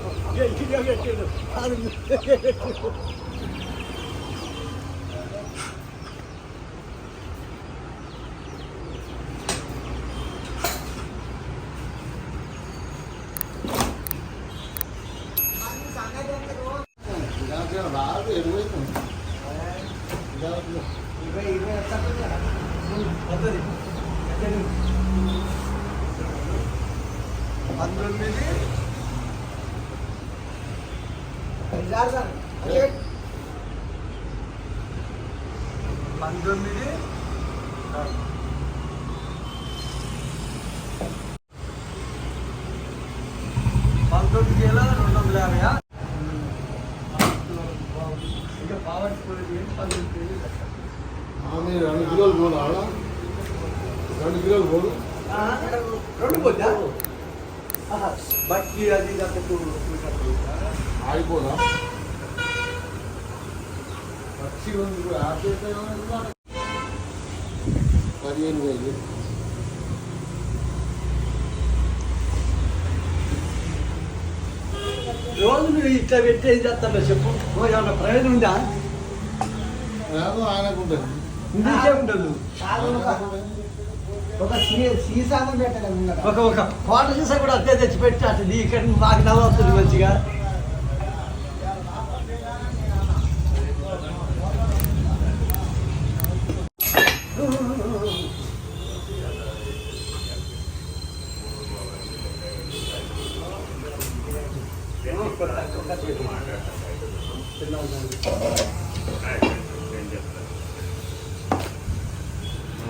야, 이야기할 때는 다른 만들면 되지? పంతొమ్మిది పంతొమ్మిది వేల రెండు వందల యాభై ఇంకా పావర్టీ పంతొమ్మిది రెండు కిలోలు ఆడ. రెండు కిలోలు పోను. రెండు పోద్దా? బట్టి అది ఆగిపోదా పక్షి ఉంది పదిహేను వేలు. రోజు నువ్వు ఇట్లా పెట్టేది చేస్తాను చెప్పు. ఏమన్నా ప్రయోజనం ఉందా? ఆయనకు ఉంటుంది ఇందుకే ఉండదు. ఒక సీ- సీసాను పెట్టలేదు. ఒక ఒక. కోట సీసా కూడా అదే తెచ్చి పెట్టి అటు నీ ఇక్కడ మాకు నవ్వుతుంది మంచిగా.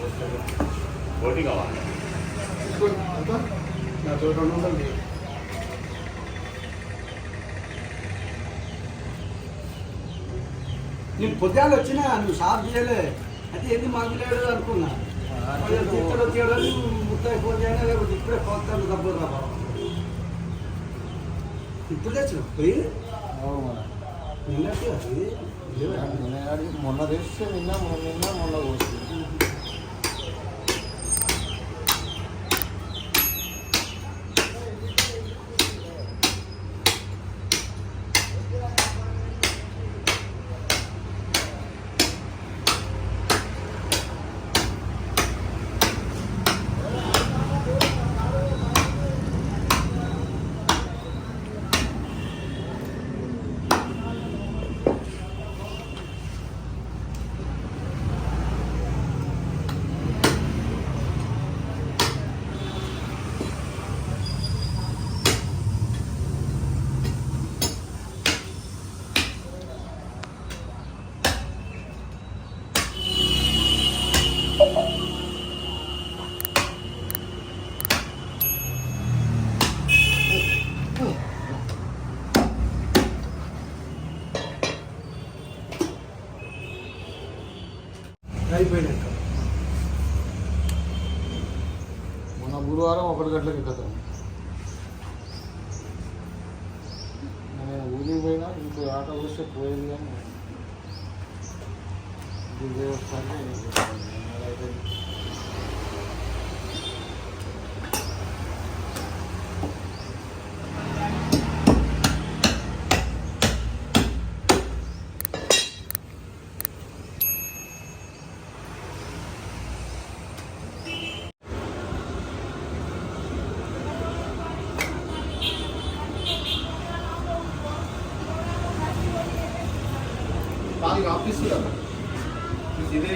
ఓటీ కావాలి రెండు వందలు నేను పొద్దుగాలు వచ్చినా నువ్వు షాప్ చేయలే. అయితే ఏంది మాకు లేడు అనుకున్నా? తిట్టడు తీయడని ముత్తాయి ఫోన్ చేయనా? లేకపోతే ఇప్పుడే పోతాను డబ్బులు రా ఇప్పుడు తెచ్చు పోయి? నిన్నట్టు అది? మొన్న తెస్తే నిన్న మొన్న నిన్న మొన్న అయిపోయినట్టు మొన్న గురువారం ఒకటి గంటలకి కథ. నేను ఊరికి పోయినా ఇంకో ఆట వస్తే పోయేది కానీ ఇది అయితే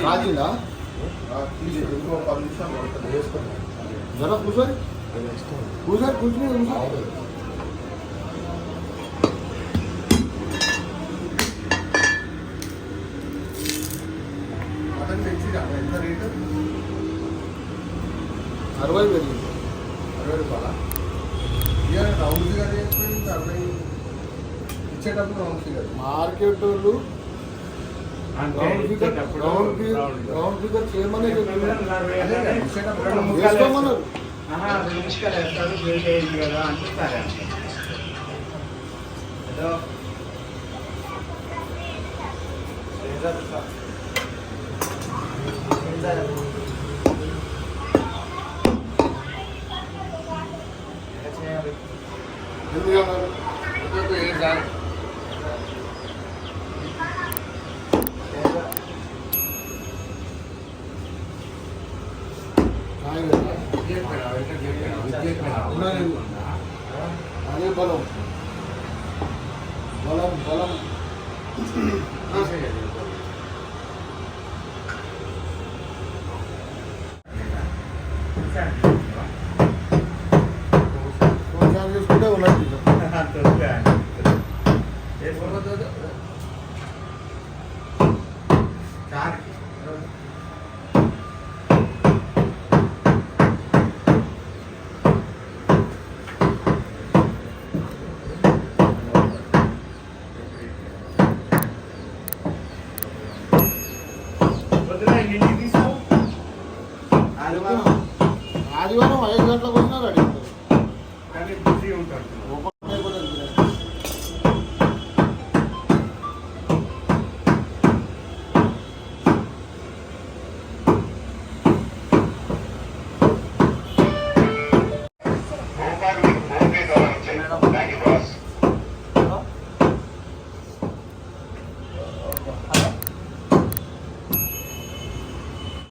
కాదిందా? ఇంకో పది నిమిషాలు పడుతుంది వేసుకుంటాం జర కూర్చోని కూర్చోని కూర్చుని అరవై పెరిగింది అరవై రూపాయల రౌండ్ ఫిగర్ అరవై ఇచ్చేటప్పుడు రౌండ్ ఫిగర్ మార్కెట్ వాళ్ళు round figure round figure round figure చేయమనే చెప్తున్నారు ఇచ్చేటప్పుడు వేసుకోమన్నారు ఎందుకు అన్నారు ఒక ఏడు అదే బలం బలం బలం కొంచెం చూసుకుంటే ఉన్నట్టు ఆదివారం